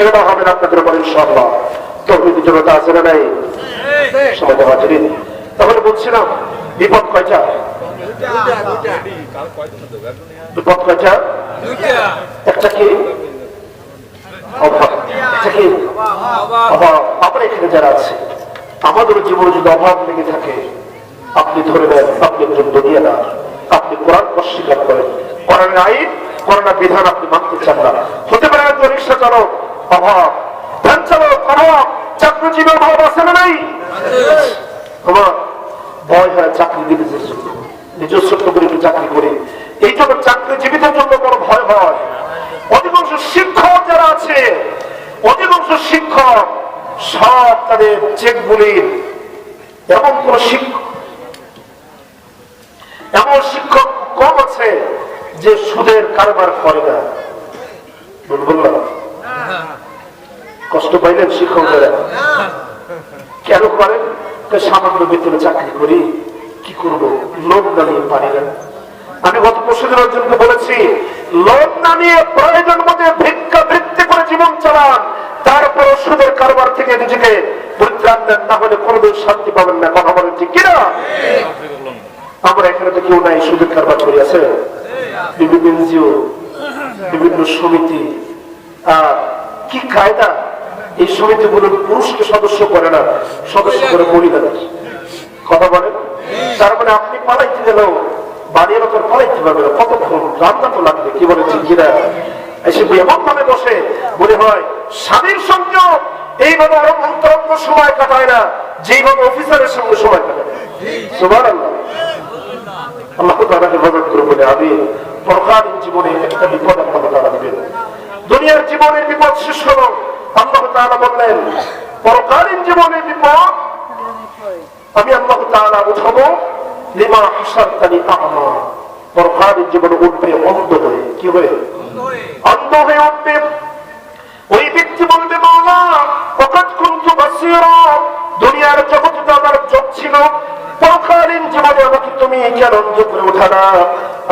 ছেড়ে হবে আপনাদের উপর ইনশাআল্লাহ। তৌহিদি জনতা আছে না নাই? সমাজ হাজিরিন তাহলে বলছিলাম বিপদ কয়টা? বিপদ কয়টা? একটা কি? অভাব। একটা কি? অভাব। আমরা এখানে যারা আছে আমাদের জীবনে যদি অভাব লেগে থাকে আপনি ধরে নেন আপনি একজন না। আপনি কোরআন অস্বীকার করেন। কোরআনের আইন কোরআনের বিধান আপনি মানতে চান না। হতে পারে একজন রিক্সা চালক অভাব ভ্যান চালক অভাব চাকরিজীবী অভাব আছে না নাই? আমার ভয় হয় চাকরি বিদেশের জন্য। নিজস্ব করে চাকরি করি। এই জন্য চাকরিজীবীদের জন্য বড় ভয় হয়। অধিকাংশ শিক্ষক যারা আছে, অধিকাংশ শিক্ষক সব তাদের চেকগুলির এমন কোন শিক্ষক, এমন শিক্ষক কম আছে যে সুদের কারবার করে না। বললাম কষ্ট পাইলেন শিক্ষকরা। কেন করেন? সামান্য বেতনে চাকরি করি কি করব? না নিয়ে পারি না আমি গত পরশু দিন একজনকে বলেছি লোন না নিয়ে প্রয়োজন মতে ভিক্ষা বৃত্তি করে জীবন চালান। তারপর সুদের কারবার থেকে নিজেকে পরিত্রাণ দেন না হলে কোনোদিন শান্তি পাবেন না। কথা বলেন ঠিক কিনা? আমরা এখানে তো কেউ নাই সুদের কারবার করি আছে। বিভিন্ন এনজিও বিভিন্ন সমিতি। আহ, কি কায়দা? এই সমিতিগুলোর পুরুষকে সদস্য করে না, সদস্য করে মহিলাদের কথা বলেন? তার মানে আপনি পালাইতে গেলেও, বাড়ির ওপর পালাইতে পারবে না। কতক্ষণ রান্না তো লাগবে, কি এসে বসে মনে হয় স্বামীর সঙ্গেও এইভাবে আরও অন্তরঙ্গ সময় কাটায় না, যেইভাবে অফিসারের সঙ্গে সময় কাটায়। আল্লাহ তারা হেফাজত করে বলে আমি পরকালীন জীবনে একটা বিপদ আল্লাহ তারা দিবেন। দুনিয়ার জীবনের বিপদ শেষ হলো। বললেন, পরকালীন জীবনের বিপদ, আমি আল্লাহ লিমা পরকালীন জীবনে উঠবে অন্ধ হয়ে। কি হয়ে? অন্ধ হয়ে উঠবে। ওই ব্যক্তি বলবে দুনিয়ার জগতে তো আমার চোখ ছিল। পরকালীন জীবনে আমাকে তুমি কেন অন্ধ করে উঠানা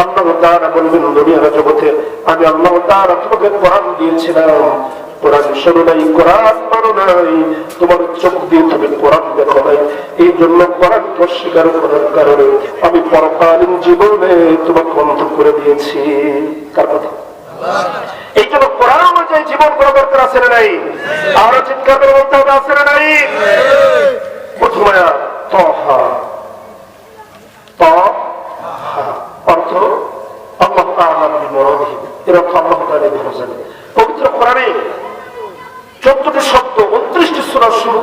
আল্লাহ তাআলা বলবেন, দুনিয়ার জগতে আমি আল্লাহ তাআলা তোমাকে কোরআন দিয়েছিলাম। কোরআন শোনো নাই কোরআন মানো নাই তোমার চোখ দিয়ে তুমি কোরআন দেখো নাই। এই জন্য কোরআন অস্বীকার করার কারণে আমি পরকালীন জীবনে তোমাকে অন্ধ করে দিয়েছি। কার কথা? এই জন্য কোরআন অনুযায়ী জীবন করা দরকার আছে না নাই? আরও চিৎকার করে বলতে হবে আছে না নাই? প্রথমে তহা অর্থ আল্লাহ তাআলা বিমরদি এর অর্থ আল্লাহ তাআলা বিমরদি পবিত্র কোরআনে চোদ্দটি শব্দ উনত্রিশটি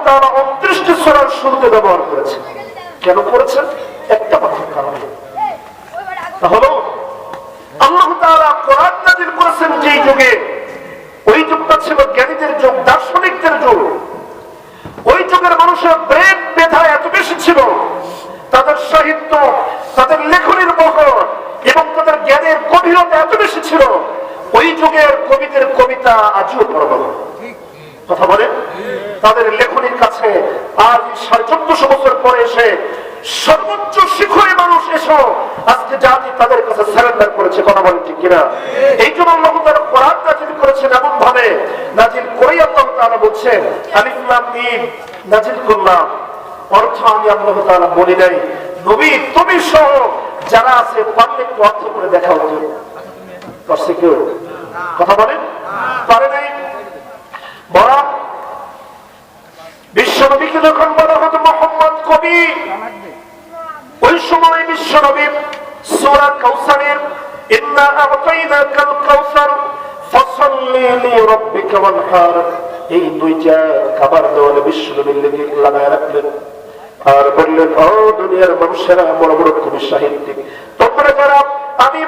আল্লাহ তাআলা 29টি শুরুতে ব্যবহার করেছেন কেন করেছেন একটা মাত্র কারণে। তা হলো আল্লাহ তাআলা কোরআন নাযিল করেছেন যেই যুগে। ওই যুগটা ছিল জ্ঞানীদের যুগ, দার্শনিকদের যুগ। ওই যুগের মানুষের ব্রেন মেধা এত বেশি ছিল। তাদের সাহিত্য, তাদের লেখনের বহর এবং তাদের জ্ঞানের গভীরতা এত বেশি ছিল। ওই যুগের কবিদের কবিতা আজও পড়ানো। কথা বলে। তাদের লেখনির কাছে আজ সাড়ে চোদ্দশো বছর পরে এসে সর্বোচ্চ শিখরে মানুষ এসো। আজকে জাতি তাদের কাছে সারেন্ডার করেছে, কথা বলেন ঠিক কিনা? এই জন্য আল্লাহ তাআলা কোরআন নাজিল করেছেন এমন ভাবে নাজিল করে আল্লাহ তাআলা বলছেন, আলিফ লাম মিম। নাজিল করলাম। অর্থ আমি আল্লাহ তাআলা বলি নাই। নবী, তুমি সহ যারা আছে, পারলে একটু অর্থ করে দেখা হতো কথা বলেন? পারে নাই? যখন বলা হতো মোহাম্মদ কবি, ওই সময় বিশ্বনবী সূরা কাউসারের ইন্না আ'তাইনাকাল এই দুইটা খাবার দেওয়ালে বিশ্বনবীর লেগে লাগায় রাখলেন। আর বললেন, ও দুনিয়ার মানুষেরা বড় বড় কবি সাহিত্যিক। তোমরা যারা আমি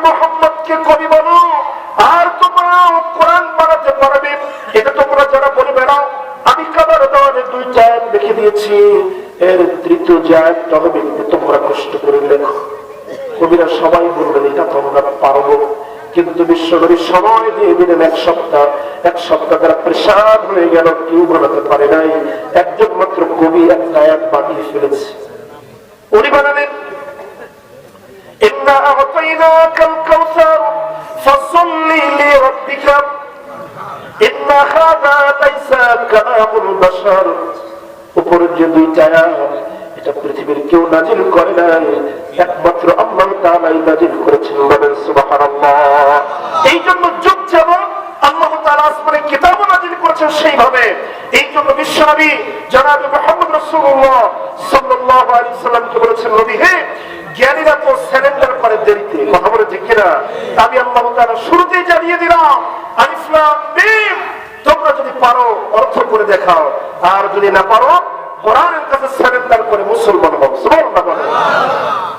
দিয়েছি এর তৃতীয় জায়গটা হবে তোমরা কষ্ট করে লেখো কবিরা সবাই বলবেন এটা তোমরা পারবো কিন্তু বিশ্বনবীর সময় দিয়ে দিলেন এক সপ্তাহ এক সপ্তাহ তারা প্রেশার হয়ে গেল কেউ বানাতে পারে নাই একজন মাত্র কবি এক গায়ক বানিয়ে ফেলেছে উনি বানালেন إنا أعطيناك الكوثر فصل لربك إن هذا ليس كلام البشر উপরের যে দুইটা এটা পৃথিবীর কেউ নাজিল করে নাই। একমাত্র আল্লাহ তাআলাই নাজিল করেছেন বলেন এই জন্য যুগ যেমন বলেছেন হে জ্ঞানীরা তো বলে আমি আল্লাহ শুরুতেই জানিয়ে দিলাম তোমরা যদি পারো, অর্থ করে দেখাও। আর যদি না পারো, কোরআনের কাছে সারেন্ডার করে মুসলমান হও। সুবহানাল্লাহ।